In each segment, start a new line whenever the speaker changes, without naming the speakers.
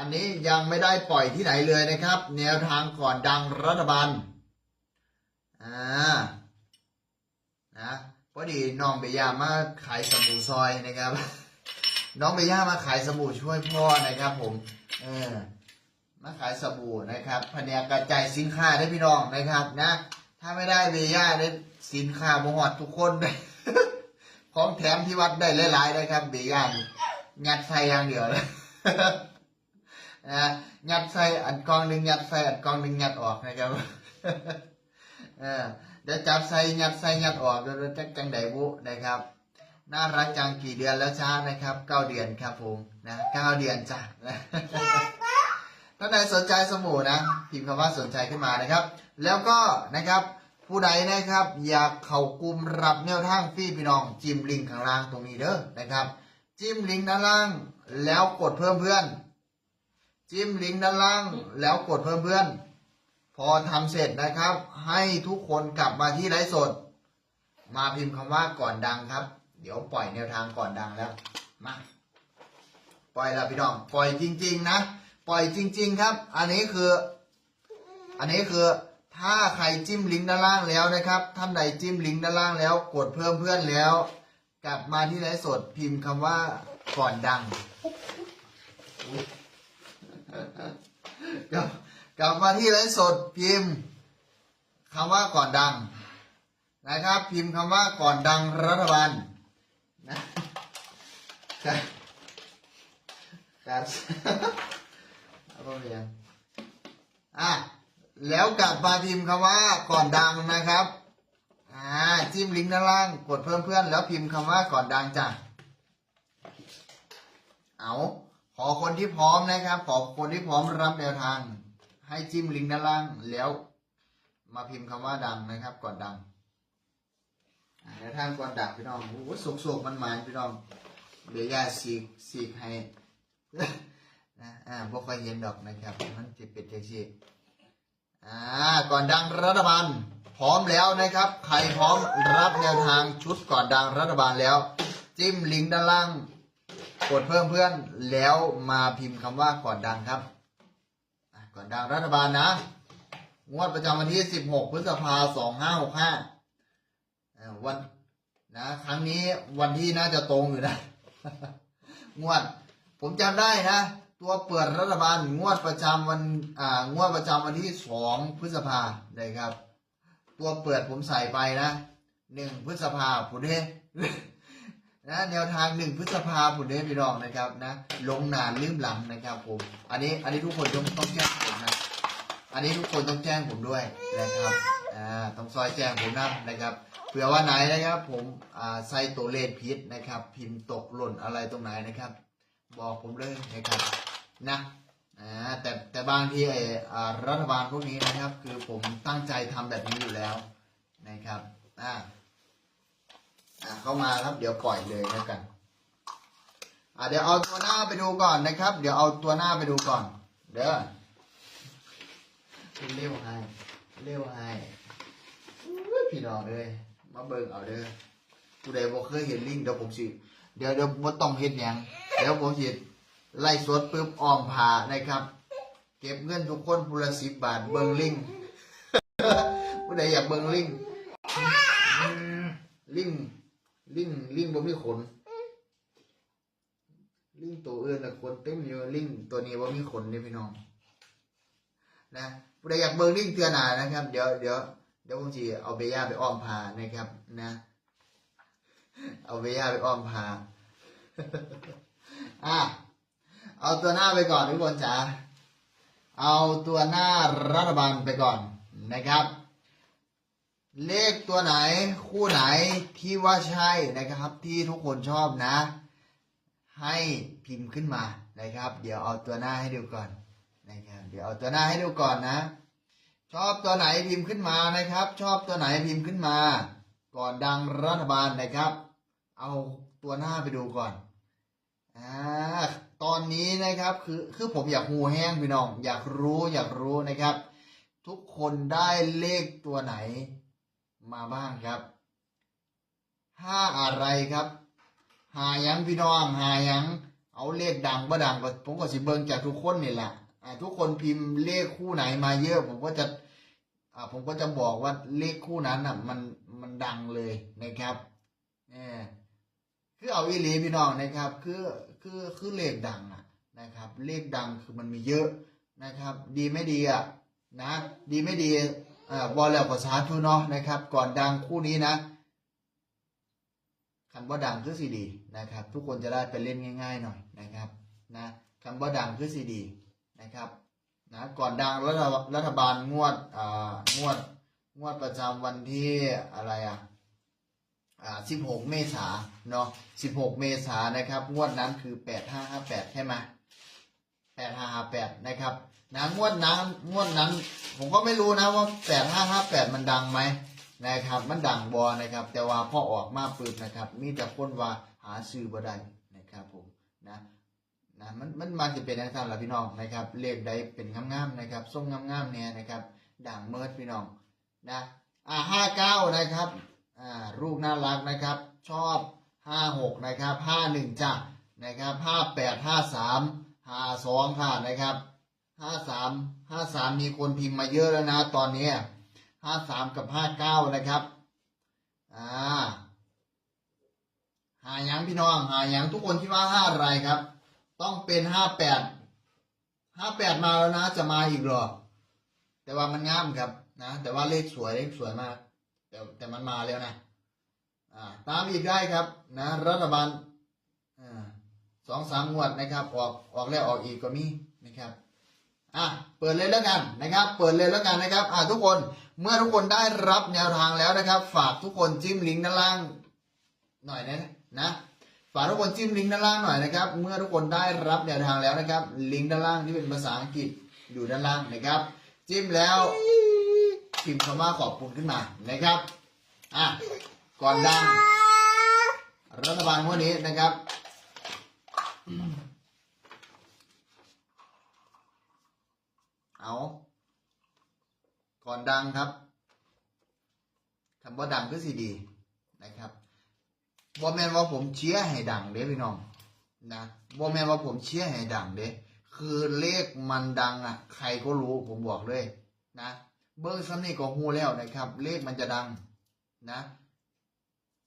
อันนี้ยังไม่ได้ปล่อยที่ไหนเลยนะครับ แนวทางก่อนดังรัฐบาลอ่านะพอดีน้องเบียามาขายสบู่ซอยนะครับ น้องเบียามาขายสบู่ช่วยพ่อนะครับ ผม เออมาขายสบู่นะครับแผนกกระจายสินค้าได้พี่น้องนะครับ นะ ถ้าไม่ได้เบียาได้สินค้าบหอดทุกคนของแถมที่วัดได้หลายๆนะครับเบีย่านี่ยัดใส่อย่างเดียวเลย นะยัดใส่อันกองหนึ่งยัดใส่อันกองหนึ่งยัดออกนะครับเออเดี๋ยวจับใส่ยัดใส่ยัดออกเดี๋ยวจะจังไดบุนะครับ น่ารักจังกี่เดือนแล้วช้านะครับเก้าเดือนครับผมนะเก้าเดือนจ้ะท่านใดสนใจสบู่นะพิมพ์คำว่าสนใจขึ้นมานะครับ แล้วก็นะครับผู้ใดนะครับ อยากเข้ากลุ่มรับแนวทางฟรีพี่น้องจิ้มลิงก์ข้างล่างตรงนี้เด้อนะครับ จิ้มลิงก์ด้านล่างแล้วกดเพิ่มเพื่อน จิ้มลิงก์ด้านล่าง แล้วกดเพิ่มเพื่อน พอทำเสร็จนะครับ ให้ทุกคนกลับมาที่ไลฟ์สด มาพิมพ์คำว่าก่อนดังครับ เดี๋ยวปล่อยแนวทางก่อนดังแล้วมาปล่อยแล้วพี่น้อง ปล่อยจริง ๆ นะ ปล่อยจริง ๆ ครับ อันนี้คือ อันนี้คือถ้าใครจิ้มลิงก์ด้านล่างแล้วนะครับ ท่านใดจิ้มลิงก์ด้านล่างแล้ว กดเพิ่มเพื่อนแล้ว กลับมาที่ไลฟ์สดพิมพ์คำว่าก่อนดัง กลับกลับมาที่ไลฟ์สดพิมพ์คำว่าก่อนดัง นะครับ พิมพ์คำว่าก่อนดังรัฐบาลนะครับครับเอาไปเรียนอะแล้วกลับมาพิมพ์คำว่าก่อนดังนะครับอ่าจิ้มลิงก์ด้านล่างกดเพิ่มเพื่อนแล้วพิมพ์คำว่าก่อนดังจ้ะเอา ขอคนที่พร้อมนะครับ ขอคนที่พร้อมรับแนวทาง ให้จิ้มลิงก์ด้านล่างแล้ว มาพิมพ์คำว่าดังนะครับก่อนดังแนวทางก่อนดังพี่น้องโอ้โหสุกมันหมานพี่น้องเดี๋ยวยาสีสีให้นะอ่าพวกคอยเห็นดอกนะครับมันจะเป็นจังซี่อ่าก่อนดังรัฐบาลพร้อมแล้วนะครับ ใครพร้อมรับแนวทางชุดก่อนดังรัฐบาลแล้ว จิ้มลิงก์ด้านล่าง กดเพิ่มเพื่อนแล้วมาพิมพ์คำว่าก่อนดังครับก่อนดังรัฐบาลนะ งวดประจำวันที่ 16 พฤษภาคม2565วันนะ ครั้งนี้วันที่น่าจะตรงอยู่นะ งวด ผมจำได้นะ ตัวเปิดรัฐบาลงวดประจำวันอ่างวดประจำวันที่สองพฤษภาได้ครับ ตัวเปิดผมใส่ไปนะหนึ่งพฤษภาผุนเด้ นะแนวทางหนึ่งพฤษภาผุนเด้พี่น้องนะครับนะลงนานลืมหลังนะครับผมอันนี้อันนี้ทุกคนต้องต้องแจ้งผมนะอันนี้ทุกคนต้องแจ้งผมด้วยนะครับอ่าต้องซอยแจ้งผมนะนะครับเผื่อว่าไหนนะครับผมอ่าใส่ตัวเลขพิษนะครับ พิมพ์ตกหล่นอะไรตรงไหนนะครับ บอกผมเลยนะครับนะอ่าแต่แต่บางทีไอ้อ่รัฐบาลพวกนี้นะครับ คือผมตั้งใจทำแบบนี้อยู่แล้วนะครับอ่า อ่าเข้ามาครับเดี๋ยวปล่อยเลยแล้วกันอ่าเดี๋ยวเอาตัวหน้าไปดูก่อนนะครับ เดี๋ยวเอาตัวหน้าไปดูก่อน เด้อเร็วให้เร็วให้อุ๊ยพี่น้องเลยมาเบิ่งเอาเด้อผู้ใดบ่เคยเห็นลิงเดี๋ยวผมสิเดี๋ยวเดี๋ยวบ่ต้องเฮ็ดหยังเดี๋ยวผมสิไล่สดปึ๊บออมผ่านะครับ เก็บเงินทุกคนผู้ละสิบบาทเบิ่งลิงผู้ใดอยากเบิ่งลิงลิง ลิงลิงบ่มีขน ลิงตัวอื่นน่ขนเต็มอยู่ลิงตัวนี้บ่มีขนเด้พี่น้อง นะผู้ใดอยากเบิ่งลิงเตือนหนานะครับ เดี๋ยวเดี๋ยวเดี๋ยวผมจะเอาเบย่าไปอ้อมพานะครับ นะ เอาเบย่าไปอ้อมพาอะเอาตัวหน้าไปก่อนทุกคนจ๋าเอาตัวหน้ารัฐบาลไปก่อนนะครับ เลขตัวไหนคู่ไหนที่ว่าใช่นะครับ ที่ทุกคนชอบนะ ให้พิมพ์ขึ้นมานะครับ เดี๋ยวเอาตัวหน้าให้ดูก่อนนะครับ เดี๋ยวเอาตัวหน้าให้ดูก่อนนะ ชอบตัวไหนพิมพ์ขึ้นมานะครับ ชอบตัวไหนพิมพ์ขึ้นมา ก่อนดังรัฐบาลนะครับ เอาตัวหน้าไปดูก่อนอ่าตอนนี้นะครับคือคือผมอยากหูแห้งพี่น้อง อยากรู้อยากรู้นะครับ ทุกคนได้เลขตัวไหน มาบ้างครับห้าอะไรครับ หายังพี่น้องหายัง เอาเลขดังบ่ดังก็ผมก็สิเบิ่งจากทุกคนนี่แหละทุกคนพิมพ์เลขคู่ไหนมาเยอะ ผมก็จะผมก็จะบอกว่าเลขคู่นั้นอะมันมันดังเลยนะครับเนี่ยคือเอาอีหลีพี่น้องนะครับ คือคือคือเลขดังอะนะครับ เลขดังคือมันมีเยอะนะครับ ดีไม่ดีอะนะ ดีไม่ดี อ่าบอลแล้วก็สาธุเนาะนะครับ ก่อนดังคู่นี้นะคำว่าดังคือสีดีนะครับ ทุกคนจะได้ไปเล่นง่าย ๆ หน่อยนะครับนะคำว่าดังคือสีดีนะครับนะก่อนดังรัฐบาลรัฐบาลงวดอ่างวดงวดประจำวันที่อะไรอะอ่า16 เมษาเนาะ16 เมษานะครับ งวดนั้นคือ 8558 ใช่ไหม 8558นะครับนะงวดนั้นงวดนั้น ผมก็ไม่รู้นะว่า8558มันดังไหมนะครับ มันดังบอนะครับ แต่ว่าพอออกมาปึ๊บนะครับ มีแต่คนว่าหาซื้อบ่ได้นะครับผมนะนะมันมันมาจะเป็นทางท่านละพี่น้องนะครับเลขใดเป็นงามๆนะครับทรงงามๆเนี่ยนะครับ ด่างเมิดพี่น้องนะอ่าห้าเก้านะครับอ่ารูปน่ารักนะครับ ชอบห้าหกนะครับห้าหนึ่งจ้ะนะครับห้าแปดห้าสาม ห้าสองค่ะนะครับห้าสามห้าสามมีคนพิมพ์มาเยอะแล้วนะตอนนี้ห้าสามกับห้าเก้านะครับอ่าหายังพี่น้องหายังทุกคนคิดว่าห้าอะไรครับ ต้องเป็นห้าแปดห้าแปดมาแล้วนะ จะมาอีกหรอ แต่ว่ามันงามครับนะ แต่ว่าเลขสวยเลขสวยมาก แต่แต่มันมาแล้วนะอ่าตามอีกได้ครับนะ รัฐบาล สองสามงวดนะครับออกออกแล้วออกอีกก็มีนะครับอะเปิดเลยแล้วกันนะครับ เปิดเลยแล้วกันนะครับอ่าทุกคนเมื่อทุกคนได้รับแนวทางแล้วนะครับ ฝากทุกคนจิ้มลิงก์ด้านล่างหน่อยนะนะฝากทุกคนจิ้มลิงก์ด้านล่างหน่อยนะครับ เมื่อทุกคนได้รับแนวทางแล้วนะครับ ลิงก์ด้านล่างที่เป็นภาษาอังกฤษอยู่ด้านล่างนะครับ จิ้มแล้วพิมพ์คำว่าขอบคุณขึ้นมานะครับอะก่อนดังรัฐบาลงวันนี้นะครับ เอาก่อนดังครับคำว่าดังก็สิดีนะครับบอแมนว่าผมเชียร์ให้ดังเด้พี่น้องนะบอแมนว่าผมเชียร์ให้ดังเด้คือเลขมันดังอะ ใครก็รู้ผมบอกเลยนะเบิ้งซ้ำนี่ก็ฮู้แล้วนะครับ เลขมันจะดังนะ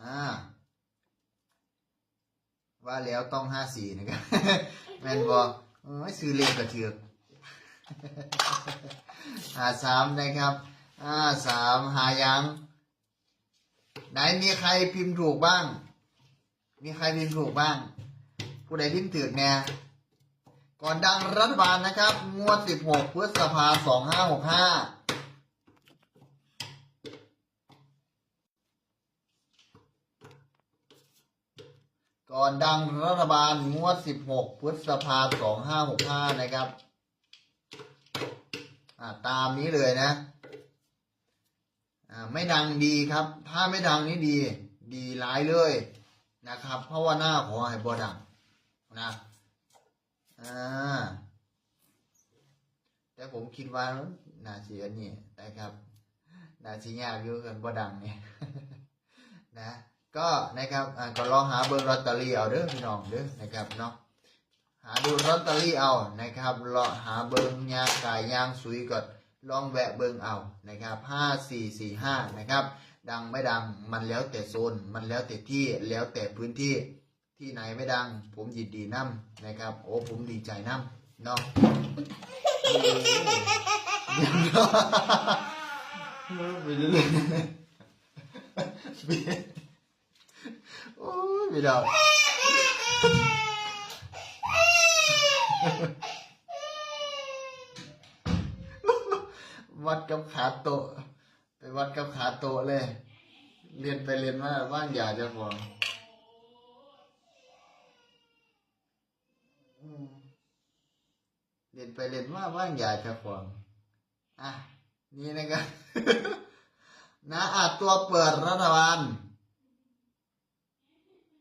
อ่า ว่าแล้วต้องห้าสี่นะครับแมนบอกไม่ซื้อเลขกระเทือกหาสามนะครับห้าสามหายัง ไหนมีใครพิมพ์ถูกบ้าง มีใครพิมพ์ถูกบ้าง ผู้ใดพิมพ์ถือกเนี่ยก่อนดังรัฐบาลนะครับ งวดสิบหกพฤษภาสองห้าหกห้า ก่อนดังรัฐบาลงวด 16 พฤษภาสองห้าหกห้านะครับอ่าตามนี้เลยนะอ่าไม่ดังดีครับ ถ้าไม่ดังนี่ดี ดีร้ายเลยนะครับ เพราะว่าหน้าขอให้บ่ดังนะอ่าแต่ผมคิดว่าน่าเสียนี่นะครับน่าสิยากอยู่กันบ่ดังเนี่ยนะ ก็นะครับอ่าก็ลองหาเบอร์ลอตเตอรี่เอาเด้อพี่น้องเด้อนะครับเนาะหาดูลอตเตอรี่เอานะครับลองหาเบิงยางกายยางสุยก่อนลองแวะเบิงเอานะครับห้าสี่สี่ห้านะครับดังไม่ดังมันแล้วแต่โซน มันแล้วแต่ที่แล้วแต่พื้นที่ที่ไหนไม่ดัง ผมยินดีนํนะครับ โอ้ผมดีใจนํเนาะโอ้เดี๋ยวเนาะไปเรื่อยๆ โอ้ยไม่ได้วัดกับขาโตะไปวัดกับขาโตะเลย เรียนไปเรียนมาว่างอย่าจะฟองเรียนไปเรียนมาว่างอย่าจะฟองอะนี่นะครับนะอะตัวเปิดรัฐบาล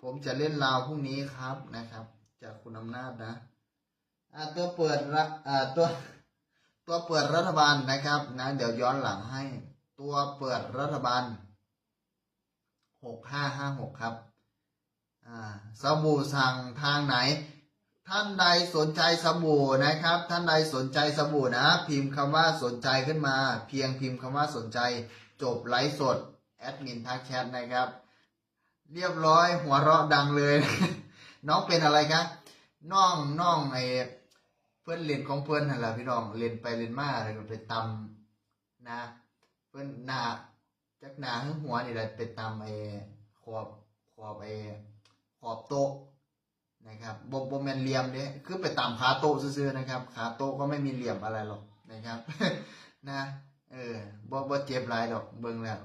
ผมจะเล่นลาวพรุ่งนี้ครับนะครับ จากคุณอำนาจนะอะตัวเปิดรัฐอ่าตัวตัวเปิดรัฐบาลนะครับนะ เดี๋ยวย้อนหลังให้ ตัวเปิดรัฐบาลหกห้าห้าหกครับอ่าสบู่สั่งทางไหน ท่านใดสนใจสบู่นะครับ ท่านใดสนใจสบู่นะ พิมพ์คำว่าสนใจขึ้นมา เพียงพิมพ์คำว่าสนใจ จบไลฟ์สดแอดมินทักแชทนะครับ เรียบร้อย หัวเราะดังเลย น้องเป็นอะไรครับน้องน้องไอเพื่อนเล่นของเพื่อนนั่นแหละพี่น้องเล่นไปเล่นมาแล้วก็ไปตำนะเพื่อนหนาจักหนาหึงหัวนี่แหละไปตำไอขอบขอบไอขอบโต๊ะนะครับบ่บ่แมนเหลี่ยมเด้คือไปตำขาโต๊ะซื่อๆนะครับขาโต๊ะก็ไม่มีเหลี่ยมอะไรหรอกนะครับ นะ เออบ่บ่เจ็บหลายดอกเบิ่งแล้ว